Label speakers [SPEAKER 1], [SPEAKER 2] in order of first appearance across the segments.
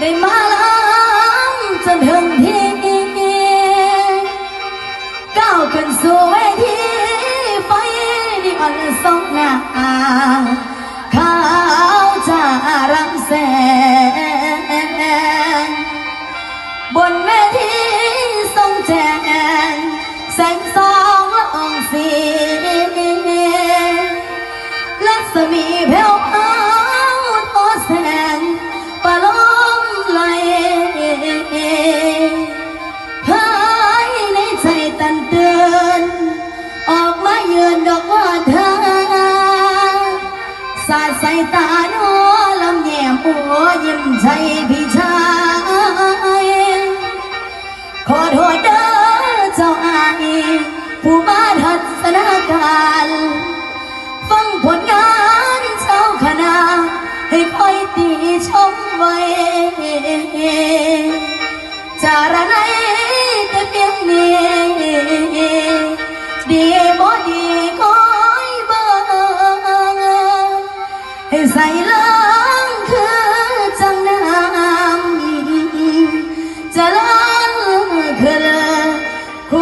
[SPEAKER 1] ในมาล้ำจนถึงที่ก้าวขึ้นสู่เวทีไฟนิอันสองงาข้าวจะรังแสงบนเวทีทรงแจงแสงสองละองสีและสมี ตาโนลำแยมปัวยิ้มใจพี่ชาย ขอโทษเด้อเจ้าอายผู้มาทัศนาการฟังผลงานเจ้าคณะให้คอยตีชมไว้จารณัย ใส่ลงคือจังน้ำจะล้านคือโค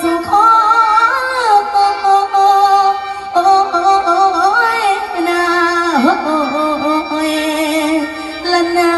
[SPEAKER 1] สุขอนาโอยละนา